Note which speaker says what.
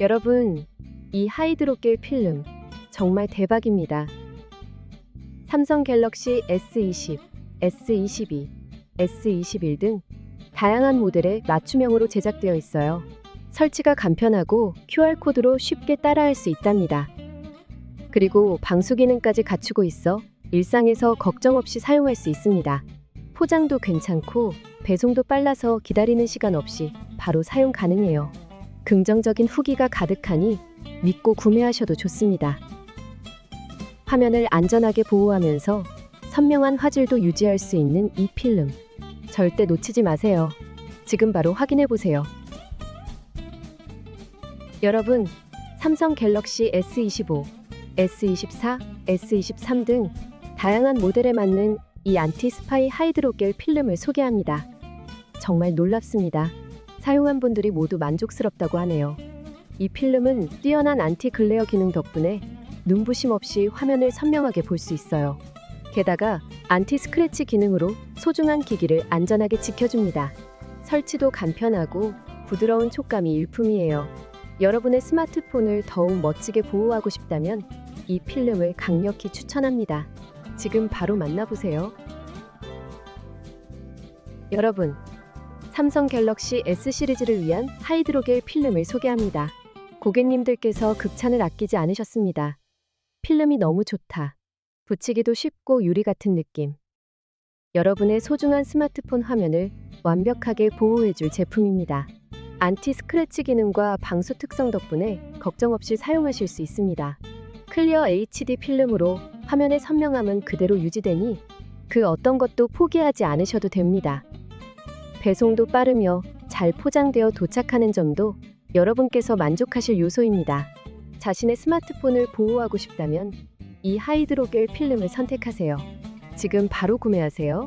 Speaker 1: 여러분, 이 하이드로겔 필름 정말 대박입니다. 삼성 갤럭시 S20, S22, S21 등 다양한 모델의 맞춤형으로 제작되어 있어요. 설치가 간편하고 QR코드로 쉽게 따라할 수 있답니다. 그리고 방수 기능까지 갖추고 있어 일상에서 걱정 없이 사용할 수 있습니다. 포장도 괜찮고 배송도 빨라서 기다리는 시간 없이 바로 사용 가능해요. 긍정적인 후기가 가득하니 믿고 구매하셔도 좋습니다. 화면을 안전하게 보호하면서 선명한 화질도 유지할 수 있는 이 필름. 절대 놓치지 마세요. 지금 바로 확인해 보세요. 여러분, 삼성 갤럭시 S25, S24, S23 등 다양한 모델에 맞는 이 안티 스파이 하이드로겔 필름을 소개합니다. 정말 놀랍습니다. 사용한 분들이 모두 만족스럽다고 하네요. 이 필름은 뛰어난 안티 글레어 기능 덕분에 눈부심 없이 화면을 선명하게 볼 수 있어요. 게다가 안티 스크래치 기능으로 소중한 기기를 안전하게 지켜줍니다. 설치도 간편하고 부드러운 촉감이 일품이에요. 여러분의 스마트폰을 더욱 멋지게 보호하고 싶다면 이 필름을 강력히 추천합니다. 지금 바로 만나보세요. 여러분, 삼성 갤럭시 S 시리즈를 위한 하이드로겔 필름을 소개합니다. 고객님들께서 극찬을 아끼지 않으셨습니다. 필름이 너무 좋다. 붙이기도 쉽고 유리 같은 느낌. 여러분의 소중한 스마트폰 화면을 완벽하게 보호해줄 제품입니다. 안티 스크래치 기능과 방수 특성 덕분에 걱정 없이 사용하실 수 있습니다. 클리어 HD 필름으로 화면의 선명함은 그대로 유지되니 그 어떤 것도 포기하지 않으셔도 됩니다. 배송도 빠르며 잘 포장되어 도착하는 점도 여러분께서 만족하실 요소입니다. 자신의 스마트폰을 보호하고 싶다면 이 하이드로겔 필름을 선택하세요. 지금 바로 구매하세요.